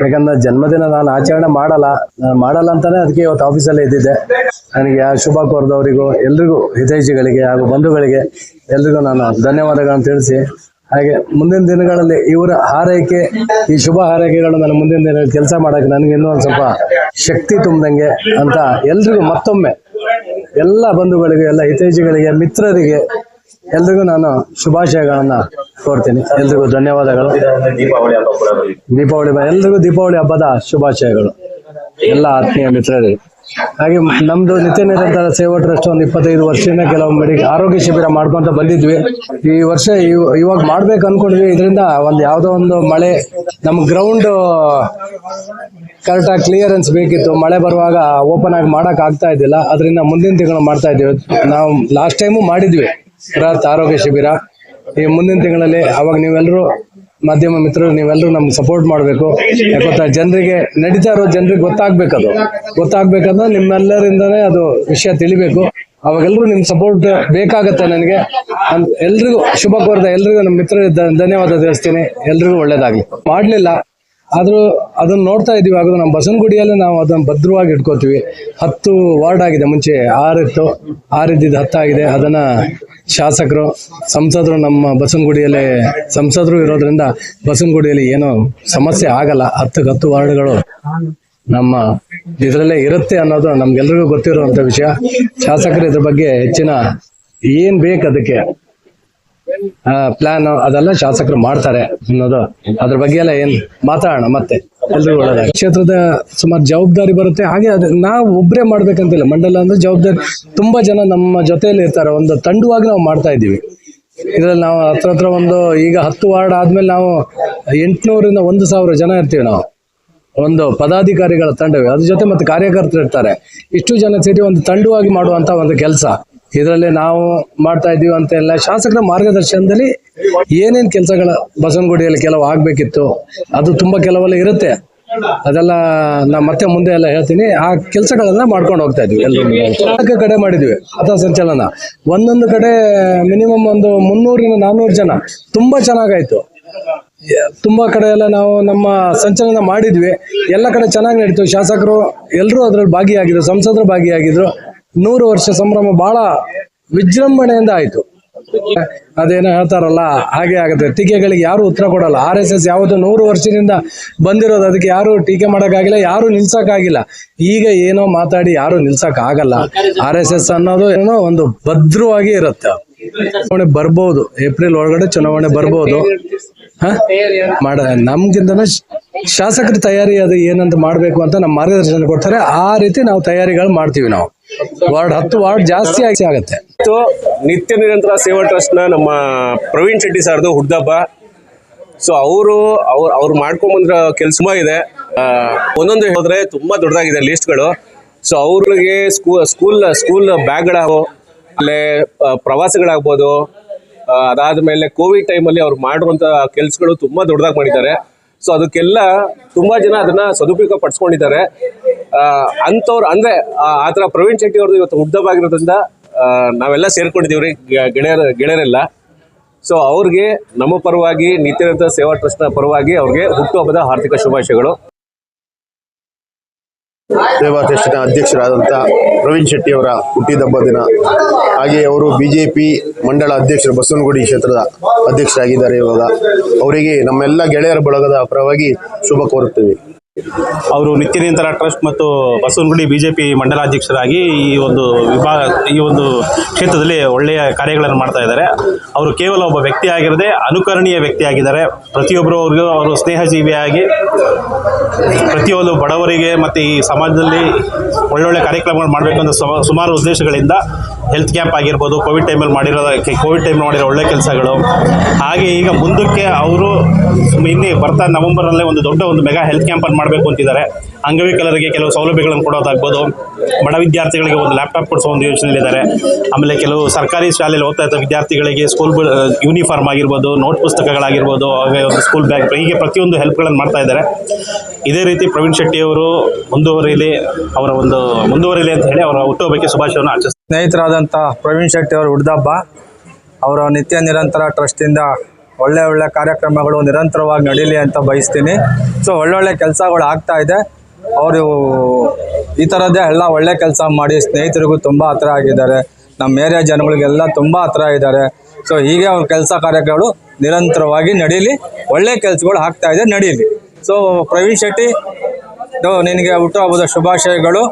ಯಾಕಂದ್ರೆ ಜನ್ಮದಿನ ನಾನು ಆಚರಣೆ ಮಾಡಲ್ಲ, ನಾನು ಮಾಡಲ್ಲ ಅಂತಾನೆ ಅದಕ್ಕೆ ಇವತ್ತು ಆಫೀಸಲ್ಲೇ ಇದ್ದಿದ್ದೆ. ನನಗೆ ಆ ಶುಭ ಕೋರ್ದವರಿಗೂ, ಎಲ್ರಿಗೂ, ಹಿತೈಷಿಗಳಿಗೆ ಹಾಗೂ ಬಂಧುಗಳಿಗೆ ಎಲ್ರಿಗೂ ನಾನು ಧನ್ಯವಾದಗಳನ್ನು ತಿಳಿಸಿ, ಹಾಗೆ ಮುಂದಿನ ದಿನಗಳಲ್ಲಿ ಇವರ ಹಾರೈಕೆ, ಈ ಶುಭ ಹಾರೈಕೆಗಳು ನನ್ನ ಮುಂದಿನ ದಿನಗಳಲ್ಲಿ ಕೆಲಸ ಮಾಡಕ್ಕೆ ನನಗೆ ಇನ್ನೂ ಒಂದು ಸ್ವಲ್ಪ ಶಕ್ತಿ ತುಂಬ್ದಂಗೆ ಅಂತ ಎಲ್ರಿಗೂ ಮತ್ತೊಮ್ಮೆ ಎಲ್ಲ ಬಂಧುಗಳಿಗೆ, ಎಲ್ಲ ಹಿತೈಷಿಗಳಿಗೆ, ಮಿತ್ರರಿಗೆ ಎಲ್ರಿಗೂ ನಾನು ಶುಭಾಶಯಗಳನ್ನ ಕೋರ್ತೀನಿ. ಎಲ್ರಿಗೂ ಧನ್ಯವಾದಗಳು. ದೀಪಾವಳಿ ಹಬ್ಬ ಕೂಡ. ದೀಪಾವಳಿ ಎಲ್ರಿಗೂ ದೀಪಾವಳಿ ಹಬ್ಬದ ಶುಭಾಶಯಗಳು. ಎಲ್ಲ ಆತ್ಮೀಯ ಮಿತ್ರರಿಗೆ ಹಾಗೆ ನಮ್ದು ನಿತ್ಯ ನಿರಂತರ ಸೇವಾ ಟ್ರಸ್ಟ್ ಒಂದು ಇಪ್ಪತ್ತೈದು ವರ್ಷದಿಂದ ಕೆಲವು ಆರೋಗ್ಯ ಶಿಬಿರ ಮಾಡ್ಕೊಂತ ಬಂದಿದ್ವಿ. ಈ ವರ್ಷ ಇವ್- ಇವಾಗ ಮಾಡ್ಬೇಕು ಅನ್ಕೊಂಡ್ವಿ ಇದರಿಂದ ಒಂದು ಯಾವುದೋ ಒಂದು ಮಳೆ ನಮ್ಮ ಗ್ರೌಂಡ್ ಕರೆಕ್ಟಾಗಿ ಕ್ಲಿಯರೆನ್ಸ್ ಬೇಕಿತ್ತು. ಮಳೆ ಬರುವಾಗ ಓಪನ್ ಆಗಿ ಮಾಡಕ್ ಆಗ್ತಾ ಇದ್ದಿಲ್ಲ. ಅದರಿಂದ ಮುಂದಿನ ತಿಂಗಳು ಮಾಡ್ತಾ ಇದ್ದೀವಿ. ನಾವು ಲಾಸ್ಟ್ ಟೈಮು ಮಾಡಿದ್ವಿ. ಬೃಹತ್ ಆರೋಗ್ಯ ಶಿಬಿರ. ಈ ಮುಂದಿನ ತಿಂಗಳಲ್ಲಿ ಅವಾಗ ನೀವೆಲ್ಲರೂ ಮಾಧ್ಯಮ ಮಿತ್ರರು ನೀವೆಲ್ಲರೂ ನಮ್ಗೆ ಸಪೋರ್ಟ್ ಮಾಡಬೇಕು. ಗೊತ್ತಾ ಜನರಿಗೆ ನಡೀತಾ ಇರೋ ಜನರಿಗೆ ಗೊತ್ತಾಗ್ಬೇಕದು. ಗೊತ್ತಾಗ್ಬೇಕಂದ್ರೆ ನಿಮ್ಮೆಲ್ಲರಿಂದನೇ ಅದು ವಿಷಯ ತಿಳಿಬೇಕು. ಅವಾಗೆಲ್ಲರೂ ನಿಮ್ಮ ಸಪೋರ್ಟ್ ಬೇಕಾಗತ್ತೆ ನನಗೆ. ಎಲ್ರಿಗೂ ಶುಭ ಕೋರ್ದ ಎಲ್ರಿಗೂ ನಮ್ಮ ಮಿತ್ರ ಧನ್ಯವಾದ ತಿಳಿಸ್ತೀನಿ. ಎಲ್ರಿಗೂ ಒಳ್ಳೇದಾಗಲಿ. ಮಾಡಲಿಲ್ಲ. ಆದರೂ ಅದನ್ನ ನೋಡ್ತಾ ಇದ್ದೀವಿ. ಆಗ ನಮ್ಮ ಬಸವನಗುಡಿಯಲ್ಲಿ ನಾವು ಅದನ್ನ ಭದ್ರವಾಗಿ ಇಟ್ಕೋತೀವಿ. ಹತ್ತು ವಾರ್ಡ್ ಆಗಿದೆ ಮುಂಚೆ. ಆರಿತ್ತು ಆರಿದ್ದಿದ್ದು ಹತ್ತಾಗಿದೆ. ಅದನ್ನ ಶಾಸಕರು, ಸಂಸದರು ನಮ್ಮ ಬಸವನಗುಡಿಯಲ್ಲಿ, ಸಂಸದರು ಇರೋದ್ರಿಂದ ಬಸವನಗುಡಿಯಲ್ಲಿ ಏನೋ ಸಮಸ್ಯೆ ಆಗಲ್ಲ. ಹತ್ತಕ್ಕೆ ಹತ್ತು ವಾರ್ಡ್ಗಳು ನಮ್ಮ ಇದರಲ್ಲೇ ಇರುತ್ತೆ ಅನ್ನೋದು ನಮ್ಗೆಲ್ರಿಗೂ ಗೊತ್ತಿರುವಂತ ವಿಷಯ. ಶಾಸಕರು ಇದ್ರ ಬಗ್ಗೆ ಹೆಚ್ಚಿನ ಏನ್ ಬೇಕು ಅದಕ್ಕೆ? ಪ್ಲಾನ್ ಅದೆಲ್ಲ ಶಾಸಕರು ಮಾಡ್ತಾರೆ ಅನ್ನೋದು. ಅದ್ರ ಬಗ್ಗೆ ಎಲ್ಲ ಏನ್ ಮಾತಾಡೋಣ ಮತ್ತೆ. ಕ್ಷೇತ್ರದ ಸುಮಾರು ಜವಾಬ್ದಾರಿ ಬರುತ್ತೆ. ಹಾಗೆ ಅದು, ನಾವು ಒಬ್ಬರೇ ಮಾಡ್ಬೇಕಂತಿಲ್ಲ. ಮಂಡಲ ಅಂದ್ರೆ ಜವಾಬ್ದಾರಿ ತುಂಬಾ ಜನ ನಮ್ಮ ಜೊತೆಯಲ್ಲಿ ಇರ್ತಾರೆ. ಒಂದು ತಂಡವಾಗಿ ನಾವು ಮಾಡ್ತಾ ಇದ್ದೀವಿ. ಇದ್ರಲ್ಲಿ ನಾವು ಹತ್ರ ಹತ್ರ ಒಂದು ಈಗ ಹತ್ತು ವಾರ್ಡ್ ಆದ್ಮೇಲೆ ನಾವು ಎಂಟುನೂರಿಂದ ಒಂದು ಸಾವಿರ ಜನ ಇರ್ತೀವಿ ನಾವು. ಒಂದು ಪದಾಧಿಕಾರಿಗಳ ತಂಡವೇ. ಅದ್ರ ಜೊತೆ ಮತ್ತೆ ಕಾರ್ಯಕರ್ತರು ಇರ್ತಾರೆ. ಇಷ್ಟು ಜನ ಸೇರಿ ಒಂದು ತಂಡವಾಗಿ ಮಾಡುವಂತ ಒಂದು ಕೆಲಸ. ಇದರಲ್ಲಿ ನಾವು ಮಾಡ್ತಾ ಇದೀವಿ ಅಂತ ಎಲ್ಲ ಶಾಸಕರ ಮಾರ್ಗದರ್ಶನದಲ್ಲಿ ಏನೇನು ಕೆಲಸಗಳ ಬಸವನಗುಡಿಯಲ್ಲಿ ಕೆಲವು ಆಗಬೇಕಿತ್ತು, ಅದು ತುಂಬಾ ಕೆಲವೆಲ್ಲ ಇರುತ್ತೆ. ಅದೆಲ್ಲ ನಾ ಮತ್ತೆ ಮುಂದೆ ಎಲ್ಲ ಹೇಳ್ತೀನಿ. ಆ ಕೆಲಸಗಳನ್ನ ಮಾಡ್ಕೊಂಡು ಹೋಗ್ತಾ ಇದ್ವಿ ಎಲ್ಲರೂ ಕಡೆ ಮಾಡಿದ್ವಿ ಅಥ ಸಂಚಲನ. ಒಂದೊಂದು ಕಡೆ ಮಿನಿಮಮ್ ಒಂದು ಮುನ್ನೂರಿಂದ ನಾನ್ನೂರು ಜನ. ತುಂಬಾ ಚೆನ್ನಾಗಾಯ್ತು. ತುಂಬಾ ಕಡೆ ಎಲ್ಲ ನಾವು ನಮ್ಮ ಸಂಚಲನ ಮಾಡಿದ್ವಿ. ಎಲ್ಲ ಕಡೆ ಚೆನ್ನಾಗಿ ನಡೀತು. ಶಾಸಕರು ಎಲ್ಲರೂ ಅದರಲ್ಲಿ ಭಾಗಿಯಾಗಿದ್ರು, ಸಂಸದರು ಭಾಗಿಯಾಗಿದ್ರು. ನೂರು ವರ್ಷ ಸಂಭ್ರಮ ಬಹಳ ವಿಜೃಂಭಣೆಯಿಂದ ಆಯ್ತು. ಅದೇನೋ ಹೇಳ್ತಾರಲ್ಲ, ಹಾಗೆ ಆಗುತ್ತೆ. ಟೀಕೆಗಳಿಗೆ ಯಾರು ಉತ್ತರ ಕೊಡಲ್ಲ. ಆರ್ ಎಸ್ ಎಸ್ ಯಾವುದು ನೂರು ವರ್ಷದಿಂದ ಬಂದಿರೋದು. ಅದಕ್ಕೆ ಯಾರು ಟೀಕೆ ಮಾಡೋಕ್ಕಾಗಿಲ್ಲ, ಯಾರು ನಿಲ್ಸಕ್ಕಾಗಿಲ್ಲ. ಈಗ ಏನೋ ಮಾತಾಡಿ ಯಾರು ನಿಲ್ಸಕ್ ಆಗಲ್ಲ ಆರ್ ಎಸ್ ಎಸ್ ಅನ್ನೋದು ಏನೋ ಒಂದು ಭದ್ರವಾಗಿ ಇರುತ್ತೆ. ಚುನಾವಣೆ ಬರ್ಬೋದು. ಏಪ್ರಿಲ್ ಒಳಗಡೆ ಚುನಾವಣೆ ಬರ್ಬೋದು? ಮಾಡ, ನಮ್ಗಿಂತನೂ ಶ್- ಶಾಸಕರ ತಯಾರಿ ಅದು ಏನಂತ ಮಾಡ್ಬೇಕು ಅಂತ ನಮ್ಮ ಮಾರ್ಗದರ್ಶನ ಕೊಡ್ತಾರೆ. ಆ ರೀತಿ ನಾವು ತಯಾರಿಗಳು ಮಾಡ್ತೀವಿ ನಾವು. ವಾರ್ಡ್ ಹತ್ತು ವಾರ್ಡ್ ಜಾಸ್ತಿ ಆಗಿ ಆಗುತ್ತೆ. ನಿತ್ಯ ನಿರಂತರ ಸೇವಾ ಟ್ರಸ್ಟ್ನ ನಮ್ಮ ಪ್ರವೀಣ್ ಶೆಟ್ಟಿ ಸರ್ದು ಹುಡ್ದಬ್ಬ. ಸೊ ಅವರು, ಅವ್ರು ಅವ್ರು ಮಾಡ್ಕೊಂಬಂದ್ರ ಕೆಲಸ ಇದೆ. ಒಂದೊಂದು ಹೋದ್ರೆ ತುಂಬಾ ದೊಡ್ಡದಾಗಿದೆ ಲಿಸ್ಟ್ಗಳು ಸೊ ಅವ್ರಿಗೆ ಸ್ಕೂ, ಸ್ಕೂಲ್ ಸ್ಕೂಲ್ ಬ್ಯಾಗ್ಗಳಾಗೋ, ಆಮೇಲೆ ಪ್ರವಾಸಗಳಾಗ್ಬೋದು ಅದಾದ ಅದಾದ್ಮೇಲೆ ಕೋವಿಡ್ ಟೈಮಲ್ಲಿ ಅವ್ರು ಮಾಡುವಂಥ ಕೆಲಸಗಳು ತುಂಬ ದೊಡ್ಡದಾಗಿ ಮಾಡಿದ್ದಾರೆ. ಸೊ ಅದಕ್ಕೆಲ್ಲ ತುಂಬಾ ಜನ ಅದನ್ನ ಸದುಪಯೋಗ ಪಡಿಸ್ಕೊಂಡಿದ್ದಾರೆ ಅಂಥವ್ರು ಅಂದ್ರೆ, ಆ ಥರ ಪ್ರವೀಣ್ ಶೆಟ್ಟಿ ಅವ್ರದ್ದು ಇವತ್ತು ಉದ್ದವಾಗಿರೋದ್ರಿಂದ ನಾವೆಲ್ಲ ಸೇರ್ಕೊಂಡಿದ್ದೀವ್ರಿ ಗೆಳೆಯರ, ಗೆಳೆಯರೆಲ್ಲ. ಸೊ ಅವ್ರಿಗೆ ನಮ್ಮ ಪರವಾಗಿ ನಿತ್ಯನಿರಂತರ ಸೇವಾ ಟ್ರಸ್ಟ್ನ ಪರವಾಗಿ ಅವ್ರಿಗೆ ಹುಟ್ಟುಹಬ್ಬದ ಹಾರ್ದಿಕ ಶುಭಾಶಯಗಳು. ಸೇವಾ ಟ್ರಸ್ಟಿನ ಅಧ್ಯಕ್ಷರಾದಂಥ ಪ್ರವೀಣ್ ಶೆಟ್ಟಿ ಅವರ ಹುಟ್ಟಿದಬ್ಬ ದಿನ. ಹಾಗೆ ಅವರು ಬಿಜೆಪಿ ಮಂಡಳ ಅಧ್ಯಕ್ಷರು ಬಸವನಗುಡಿ ಕ್ಷೇತ್ರದ ಅಧ್ಯಕ್ಷರಾಗಿದ್ದಾರೆ ಇವಾಗ. ಅವರಿಗೆ ನಮ್ಮೆಲ್ಲ ಗೆಳೆಯರ ಬಳಗದ ಪರವಾಗಿ ಶುಭ ಕೋರುತ್ತೇವೆ. ಅವರು ನಿತ್ಯ ನಿಯಂತ್ರ ಟ್ರಸ್ಟ್ ಮತ್ತು ಬಸವನಗುಡಿ ಬಿಜೆಪಿ ಮಂಡಲಾಧ್ಯಕ್ಷರಾಗಿ ಈ ಒಂದು ವಿಭಾಗ, ಈ ಒಂದು ಕ್ಷೇತ್ರದಲ್ಲಿ ಒಳ್ಳೆಯ ಕಾರ್ಯಗಳನ್ನು ಮಾಡ್ತಾ ಇದ್ದಾರೆ. ಅವರು ಕೇವಲ ಒಬ್ಬ ವ್ಯಕ್ತಿ ಆಗಿರದೆ ಅನುಕರಣೀಯ ವ್ಯಕ್ತಿ ಆಗಿದ್ದಾರೆ. ಪ್ರತಿಯೊಬ್ಬರು ಅವ್ರಿಗೂ ಅವರು ಸ್ನೇಹಜೀವಿಯಾಗಿ ಪ್ರತಿಯೊಂದು ಬಡವರಿಗೆ ಮತ್ತು ಈ ಸಮಾಜದಲ್ಲಿ ಒಳ್ಳೊಳ್ಳೆ ಕಾರ್ಯಕ್ರಮಗಳು ಮಾಡಬೇಕು ಅಂತ ಸುಮಾರು ಉದ್ದೇಶಗಳಿಂದ ಹೆಲ್ತ್ ಕ್ಯಾಂಪ್ ಆಗಿರ್ಬೋದು ಕೋವಿಡ್ ಟೈಮಲ್ಲಿ ಮಾಡಿರೋ ಕೋವಿಡ್ ಟೈಮ್ ಮಾಡಿರೋ ಒಳ್ಳೆ ಕೆಲಸಗಳು. ಹಾಗೆ ಈಗ ಮುಂದಕ್ಕೆ ಅವರು ಇನ್ನೇ ಬರ್ತಾ ನವೆಂಬರಲ್ಲೇ ಒಂದು ದೊಡ್ಡ ಒಂದು ಮೆಗಾ ಹೆಲ್ತ್ ಕ್ಯಾಂಪನ್ನು ಮಾಡಬೇಕು ಅಂತಿದ್ದಾರೆ. ಅಂಗವಿಕಲರಿಗೆ ಕೆಲವು ಸೌಲಭ್ಯಗಳನ್ನು ಕೊಡೋದಾಗ್ಬೋದು. ಬಡ ವಿದ್ಯಾರ್ಥಿಗಳಿಗೆ ಒಂದು ಲ್ಯಾಪ್ಟಾಪ್ ಕೊಡಿಸೋ ಒಂದು ಯೋಜನೆಯಲ್ಲಿದ್ದಾರೆ. ಆಮೇಲೆ ಕೆಲವು ಸರ್ಕಾರಿ ಶಾಲೆಯಲ್ಲಿ ಓದ್ತಾ ಇದ್ದ ವಿದ್ಯಾರ್ಥಿಗಳಿಗೆ ಸ್ಕೂಲ್ ಯೂನಿಫಾರ್ಮ್ ಆಗಿರ್ಬೋದು ನೋಟ್ ಪುಸ್ತಕಗಳಾಗಿರ್ಬೋದು, ಹಾಗೆ ಒಂದು ಸ್ಕೂಲ್ ಬ್ಯಾಗ್ ಹೀಗೆ ಪ್ರತಿಯೊಂದು ಹೆಲ್ಪ್ಗಳನ್ನು ಮಾಡ್ತಾ ಇದ್ದಾರೆ. ಇದೇ ರೀತಿ ಪ್ರವೀಣ್ ಶೆಟ್ಟಿ ಅವರು ಮುಂದುವರಿಯಲಿ ಅವರ ಒಂದು ಮುಂದುವರಿಯಲಿ ಅಂತ ಹೇಳಿ ಅವರ ಹುಟ್ಟುಹಬ್ಬಕ್ಕೆ ಶುಭಾಶಯವನ್ನು ಆಚರಿಸ್ತಾರೆ ಸ್ನೇಹಿತರಾದಂಥ ಪ್ರವೀಣ್ ಶೆಟ್ಟಿ ಅವರು ಹುಡ್ದಬ್ಬ ಅವರ ನಿತ್ಯ ನಿರಂತರ ಟ್ರಸ್ಟಿಂದ ಒಳ್ಳೆ ಒಳ್ಳೆ ಕಾರ್ಯಕ್ರಮಗಳು ನಿರಂತರವಾಗಿ ನಡೀಲಿ ಅಂತ ಬಯಸ್ತೀನಿ. ಸೊ, ಒಳ್ಳೊಳ್ಳೆ ಕೆಲಸಗಳು ಆಗ್ತಾ ಇದೆ. ಅವರು ಈ ಥರದ್ದೇ ಎಲ್ಲ ಒಳ್ಳೆ ಕೆಲಸ ಮಾಡಿ ಸ್ನೇಹಿತರಿಗೂ ತುಂಬ ಹತ್ರ ಆಗಿದ್ದಾರೆ. ನಮ್ಮ ಏರಿಯಾ ಜನಗಳಿಗೆಲ್ಲ ತುಂಬ ಹತ್ರ ಇದ್ದಾರೆ. ಸೊ, ಹೀಗೆ ಅವ್ರ ಕೆಲಸ ಕಾರ್ಯಗಳು ನಿರಂತರವಾಗಿ ನಡೀಲಿ, ಒಳ್ಳೆ ಕೆಲಸಗಳು ಆಗ್ತಾ ಇದೆ, ನಡೀಲಿ. ಸೊ, ಪ್ರವೀಣ್ ಶೆಟ್ಟಿ ನಿನಗೆ ಹುಟ್ಟುಹಬ್ಬದ ಶುಭಾಶಯಗಳು.